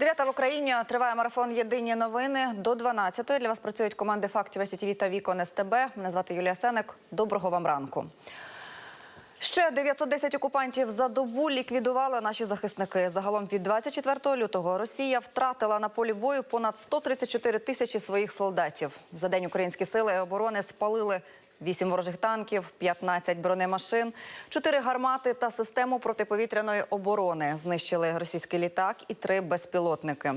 Дев'ята в Україні триває марафон Єдині новини до 12-ї. Для вас працюють команди фактів СІТВ та Вікон СТБ. Мене звати Юлія Сенек. Доброго вам ранку. Ще 910 окупантів за добу ліквідували наші захисники. Загалом від 24 лютого Росія втратила на полі бою понад 134 тисячі своїх солдатів. За день українські сили оборони спалили 8 ворожих танків, 15 бронемашин, 4 гармати та систему протиповітряної оборони. Знищили російський літак і 3 безпілотники.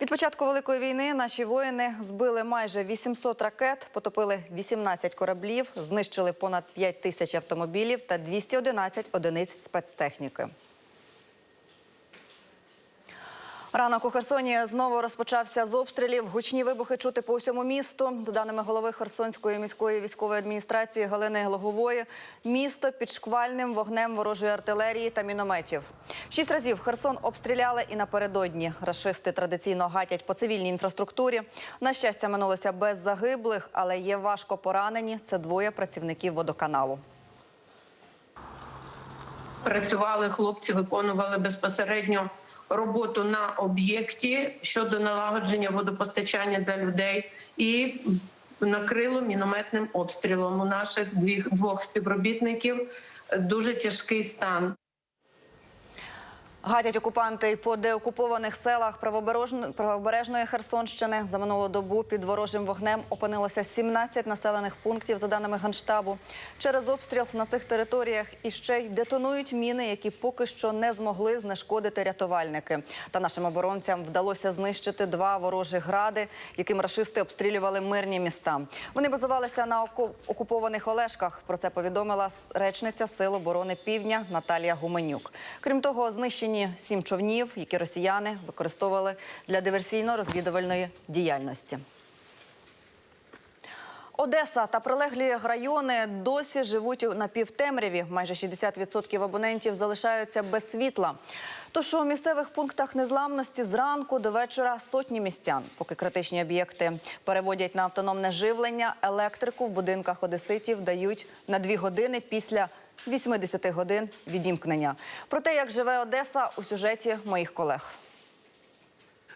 Від початку великої війни наші воїни збили майже 800 ракет, потопили 18 кораблів, знищили понад 5 тисяч автомобілів та 211 одиниць спецтехніки. Ранок у Херсоні знову розпочався з обстрілів. Гучні вибухи чути по усьому місту. За даними голови Херсонської міської військової адміністрації Галини Логової, місто під шквальним вогнем ворожої артилерії та мінометів. Шість разів Херсон обстріляли і напередодні. Рашисти традиційно гатять по цивільній інфраструктурі. На щастя, минулося без загиблих, але є важко поранені. Це двоє працівників водоканалу. працювали хлопці, виконували безпосередньо роботу на об'єкті щодо налагодження водопостачання для людей і накрило мінометним обстрілом. У наших двох, співробітників дуже тяжкий стан. Гатять окупанти по деокупованих селах правобережно- правобережної Херсонщини. За минулу добу під ворожим вогнем опинилося 17 населених пунктів, за даними Генштабу. Через обстріл на цих територіях іще й детонують міни, які поки що не змогли знешкодити рятувальники. Та нашим оборонцям вдалося знищити два ворожі гради, яким рашисти обстрілювали мирні міста. Вони базувалися на оку- окупованих Олешках. Про це повідомила речниця Сил оборони Півдня Наталія Гуменюк. Крім того, знищені сім човнів, які росіяни використовували для диверсійно-розвідувальної діяльності. Одеса та прилеглі райони досі живуть у напівтемряві. Майже 60% абонентів залишаються без світла. Тож у місцевих пунктах незламності зранку до вечора сотні містян. Поки критичні об'єкти переводять на автономне живлення, електрику в будинках одеситів дають на дві години після 80 годин відімкнення. Про те, як живе Одеса, у сюжеті моїх колег.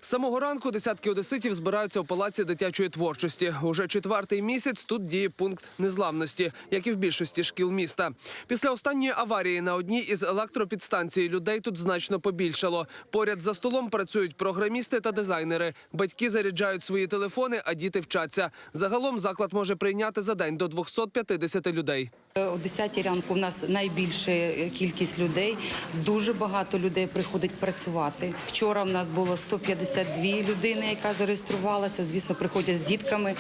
Самого ранку десятки одеситів збираються в палаці дитячої творчості. Уже четвертий місяць тут діє пункт незламності, як і в більшості шкіл міста. Після останньої аварії на одній із електропідстанцій людей тут значно побільшало. Поряд за столом працюють програмісти та дизайнери. Батьки заряджають свої телефони, а діти вчаться. Загалом заклад може прийняти за день до 250 людей. О 10 ранку в нас найбільша кількість людей. Дуже багато людей приходить працювати. Вчора в нас було 152 людини, яка зареєструвалася. Звісно, приходять з дітками.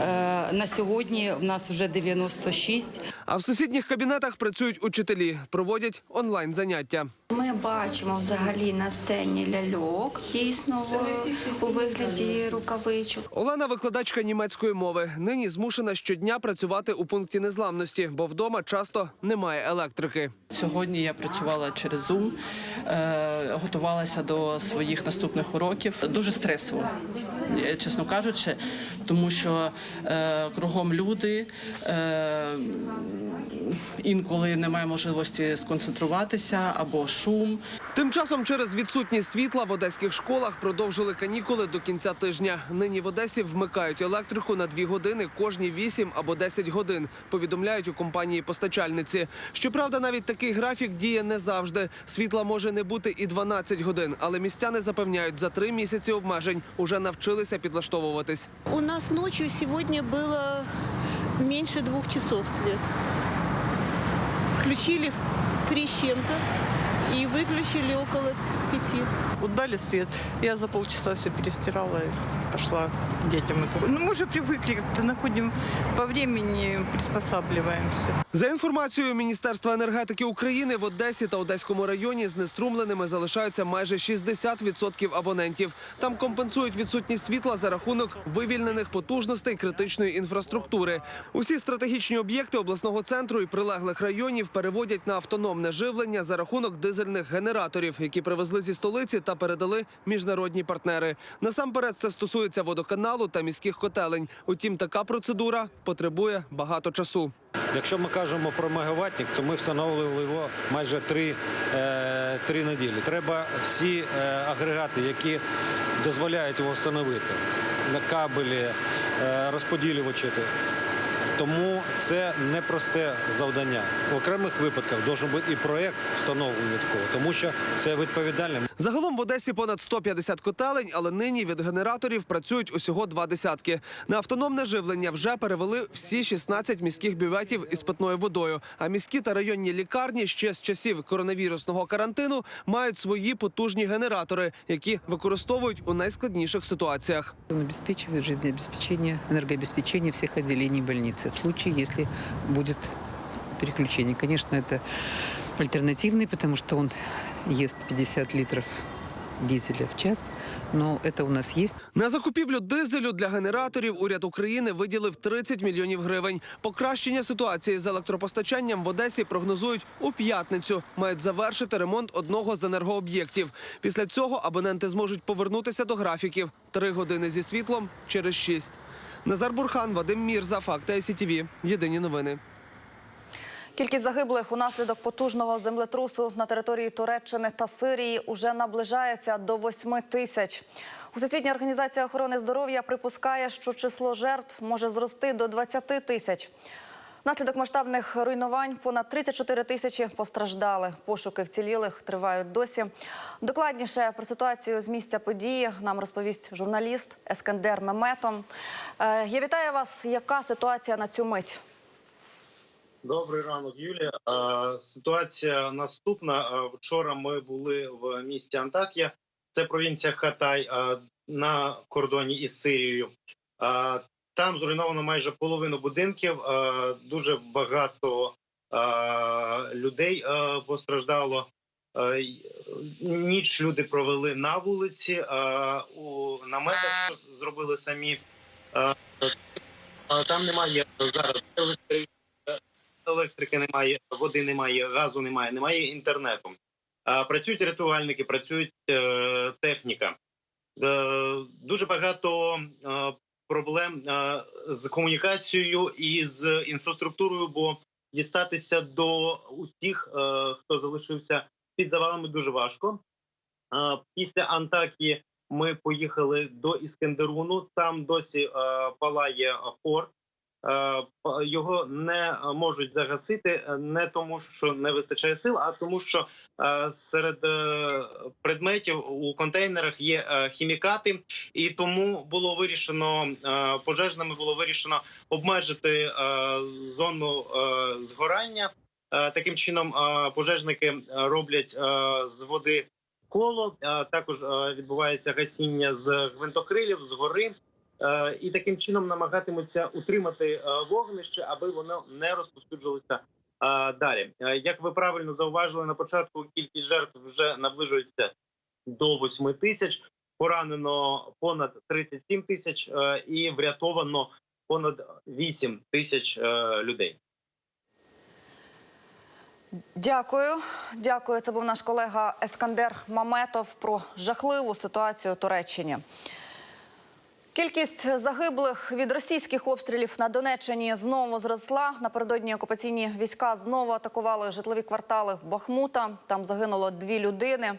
Е, На сьогодні в нас вже 96. А в сусідніх кабінетах працюють учителі, проводять онлайн заняття. Ми бачимо взагалі на сцені ляльок, дійсно в, у вигляді рукавичок. Олена викладачка німецької мови. Нині змушена щодня працювати у пункті незламності, бо вдома часто немає електрики. Сьогодні я працювала через Zoom, е, готувалася до своїх наступних уроків. Дуже стресово, е, чесно кажучи, тому що е, кругом люди. Інколи немає можливості сконцентруватися або шум. Тим часом через відсутність світла в одеських школах продовжили канікули до кінця тижня. Нині в Одесі вмикають електрику на дві години кожні 8 або 10 годин. Повідомляють у компанії постачальниці. Щоправда, навіть такий графік діє не завжди. Світла може не бути і 12 годин, але містяни запевняють, за три місяці обмежень уже навчилися підлаштовуватись. У нас ночью сегодня было меньше двух часов след. Включили в три с чем-то и выключили около пяти. Вот дали свет. Я за полчаса все перестирала и пошла к детям. это. Ну, мы уже привыкли, как-то находим по времени, приспосабливаемся. За інформацією Міністерства енергетики України в Одесі та Одеському районі знеструмленими залишаються майже 60% абонентів. Там компенсують відсутність світла за рахунок вивільнених потужностей критичної інфраструктури. Усі стратегічні об'єкти обласного центру і прилеглих районів переводять на автономне живлення за рахунок дизельних генераторів, які привезли зі столиці та передали міжнародні партнери. Насамперед це стосується водоканалу та міських котелень. Утім, така процедура потребує багато часу. Якщо ми кажемо про мегаваттник, то ми встановили його майже три, е, три неділі. Треба всі е, агрегати, які дозволяють його встановити, кабелі, е, розподілювачі. Тому це непросте завдання. В окремих випадках має бути і проєкт встановлення такого, тому що це відповідальне. Загалом в Одесі понад 150 котелень, але нині від генераторів працюють усього два десятки. На автономне живлення вже перевели всі 16 міських бюветів із питною водою. А міські та районні лікарні ще з часів коронавірусного карантину мають свої потужні генератори, які використовують у найскладніших ситуаціях. Он обеспечивает жизнеобеспечение, энергообеспечение всех отделений больницы в случае, если будет переключение. Конечно, это альтернативный, потому что он ест 50 литров дизеля в час, но это у нас есть. На закупівлю дизелю для генераторів уряд України виділив 30 мільйонів гривень. Покращення ситуації з електропостачанням в Одесі прогнозують у п'ятницю. Мають завершити ремонт одного з енергооб'єктів. Після цього абоненти зможуть повернутися до графіків. Три години зі світлом через шість. Назар Бурхан, Вадим Мірза, Факти СІТВ. Єдині новини. Кількість загиблих унаслідок потужного землетрусу на території Туреччини та Сирії уже наближається до 8 тисяч. Усесвітня організація охорони здоров'я припускає, що число жертв може зрости до 20 тисяч. Внаслідок масштабних руйнувань понад 34 тисячі постраждали. Пошуки вцілілих тривають досі. Докладніше про ситуацію з місця події нам розповість журналіст Ескандер Меметом. Е, Я вітаю вас. Яка ситуація на цю мить? Добрий ранок, Юлія. Е, Ситуація наступна. Е, Вчора ми були в місті Антакія, це провінція Хатай на кордоні із Сирією. Там зруйновано майже половину будинків. е, Дуже багато е, людей е, постраждало. Ніч люди провели на вулиці у наметах, що зробили самі. Там немає зараз електрики електрики немає, води немає, газу немає, немає інтернету. Працюють рятувальники, працюють техніка. Дуже багато проблем е, з комунікацією і з інфраструктурою, бо дістатися до усіх, е, хто залишився під завалами, дуже важко. Е, Після Антакії ми поїхали до Іскендеруну. Там досі палає форт. Е, його не можуть загасити е, не тому, що не вистачає сил, а тому, що е, серед предметів у контейнерах є хімікати, і тому було вирішено пожежними було вирішено обмежити зону згорання. Таким чином пожежники роблять з води коло. Також відбувається гасіння з гвинтокрилів згори. Е, і таким чином намагатимуться утримати е, вогнище, аби воно не розповсюджувалося е, далі. Е, Як ви правильно зауважили на початку, кількість жертв вже наближується до 8 тисяч. Поранено понад 37 тисяч е, і врятовано понад 8 тисяч е, людей. Дякую. Дякую. Це був наш колега Ескандер Маметов про жахливу ситуацію у Туреччині. Кількість загиблих від російських обстрілів на Донеччині знову зросла. Напередодні окупаційні війська знову атакували житлові квартали Бахмута. Там загинуло дві людини.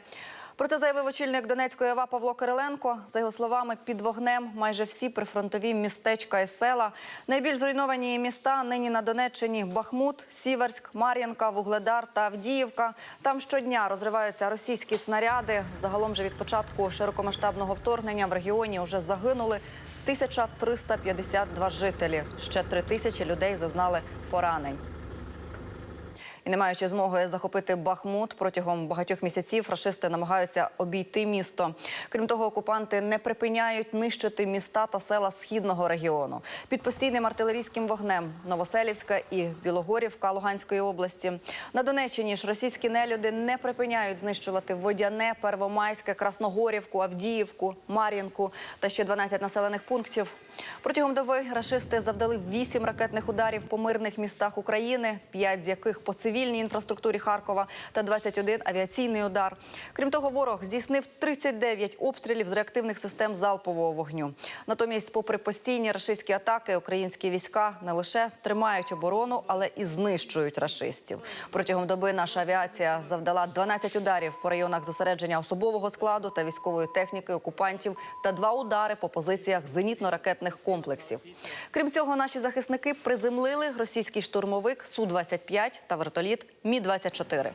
Про це заявив очільник Донецької ОВА Павло Кириленко. За його словами, під вогнем майже всі прифронтові містечка і села. Найбільш зруйновані міста нині на Донеччині Бахмут, Сіверськ, Мар'їнка, Вугледар та Авдіївка. Там щодня розриваються російські снаряди. Загалом же від початку широкомасштабного вторгнення в регіоні вже загинули 1352 жителі. Ще три тисячі людей зазнали поранень. І не маючи змоги захопити Бахмут протягом багатьох місяців, рашисти намагаються обійти місто. Крім того, окупанти не припиняють нищити міста та села східного регіону. Під постійним артилерійським вогнем Новоселівська і Білогорівка Луганської області. На Донеччині ж російські нелюди не припиняють знищувати Водяне, Первомайське, Красногорівку, Авдіївку, Мар'їнку та ще 12 населених пунктів. Протягом доби рашисти завдали 8 ракетних ударів по мирних містах України, 5 з яких по цивільній інфраструктурі Харкова та 21 авіаційний удар. Крім того, ворог здійснив 39 обстрілів з реактивних систем залпового вогню. Натомість, попри постійні рашистські атаки, українські війська не лише тримають оборону, але і знищують рашистів. Протягом доби наша авіація завдала 12 ударів по районах зосередження особового складу та військової техніки окупантів та два удари по позиціях зенітно-ракетних комплексів. Крім цього, наші захисники приземлили російський штурмовик Су-25 та вертоліт Мі-24.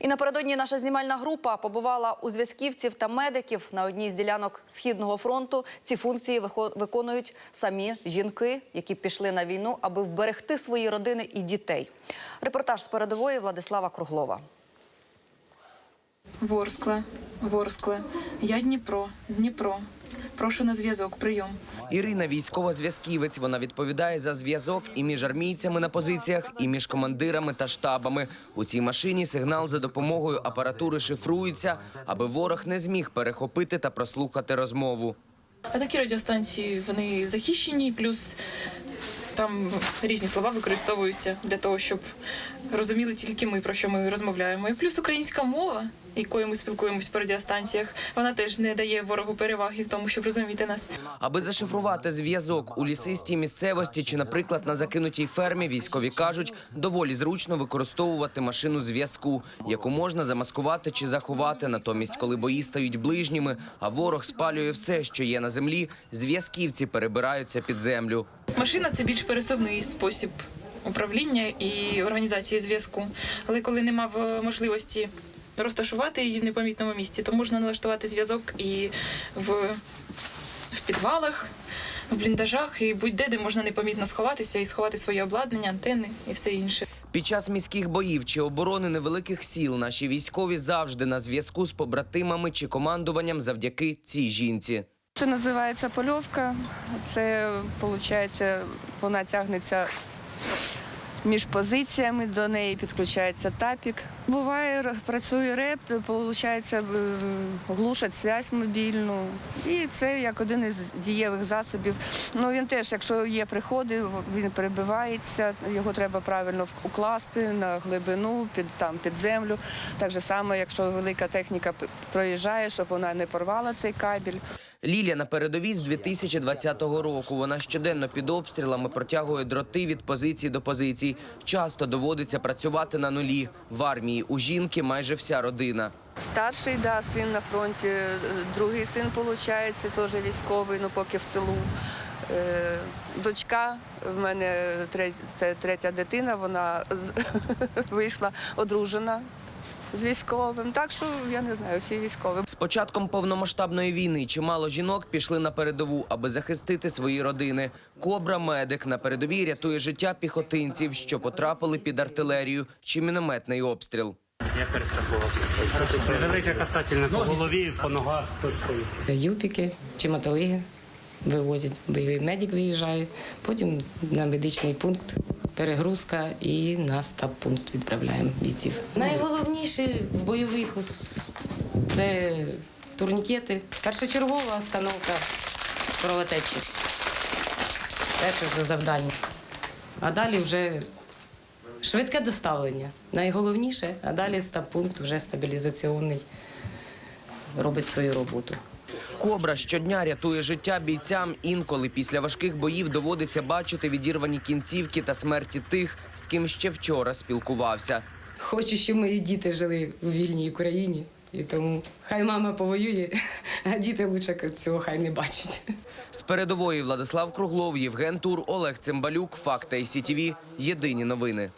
І напередодні наша знімальна група побувала у зв'язківців та медиків на одній з ділянок східного фронту. Ці функції виконують самі жінки, які пішли на війну, аби вберегти свої родини і дітей. Репортаж з передової Владислава Круглова. Ворскле, Ворскле. Я Дніпро, Дніпро. Прошу на зв'язок, прийом. Ірина військова зв'язківець. Вона відповідає за зв'язок і між армійцями на позиціях, і між командирами та штабами. У цій машині сигнал за допомогою апаратури шифрується, аби ворог не зміг перехопити та прослухати розмову. А такі радіостанції вони захищені, плюс там різні слова використовуються для того, щоб розуміли тільки ми, про що ми розмовляємо. І плюс українська мова, якою ми спілкуємось по радіостанціях, вона теж не дає ворогу переваги в тому, щоб розуміти нас. Аби зашифрувати зв'язок у лісистій місцевості чи, наприклад, на закинутій фермі, військові кажуть, доволі зручно використовувати машину зв'язку, яку можна замаскувати чи заховати. Натомість, коли бої стають ближніми, а ворог спалює все, що є на землі, зв'язківці перебираються під землю. Машина це більш пересувний спосіб управління і організації зв'язку. Але коли нема можливості розташувати її в непомітному місці, то можна налаштувати зв'язок і в, в підвалах, в бліндажах, і будь-де, де можна непомітно сховатися і сховати своє обладнання, антени і все інше. Під час міських боїв чи оборони невеликих сіл наші військові завжди на зв'язку з побратимами чи командуванням завдяки цій жінці. Це називається польовка. Це виходить, вона тягнеться між позиціями, до неї підключається тапік. Буває, працює реп, виходить, глушать зв'язь мобільну. І це як один із дієвих засобів. Ну він теж, якщо є приходи, він перебивається, його треба правильно укласти на глибину, під там під землю. Так же само, якщо велика техніка проїжджає, щоб вона не порвала цей кабель. Лілія на передовій з 2020 року. Вона щоденно під обстрілами протягує дроти від позиції до позицій. Часто доводиться працювати на нулі. В армії у жінки майже вся родина. Старший да, син на фронті, другий син, виходить, теж військовий, ну поки в тилу. Е, Дочка в мене третя дитина, вона вийшла одружена з військовим. Так що я не знаю, всі військові. З початком повномасштабної війни чимало жінок пішли на передову, аби захистити свої родини. Кобра медик на передовій рятує життя піхотинців, що потрапили під артилерію чи мінометний обстріл. Я перестрахувався. Велике касательне по голові, по ногах. Юпіки чи мотолиги вивозять. Бойовий медик виїжджає, потім на медичний пункт, перегрузка і на стаб-пункт відправляємо бійців. Найголовніше в бойових це турнікети. Першочергова установка кровотечі. Перше ж завдання. А далі вже швидке доставлення. Найголовніше, а далі стаб-пункт вже стабілізаційний робить свою роботу. Кобра щодня рятує життя бійцям. Інколи після важких боїв доводиться бачити відірвані кінцівки та смерті тих, з ким ще вчора спілкувався. Хочу, щоб мої діти жили у вільній Україні. І тому хай мама повоює, а діти лучше цього хай не бачать. З передової Владислав Круглов, Євген Тур, Олег Цимбалюк, Факт ICTV. Єдині новини.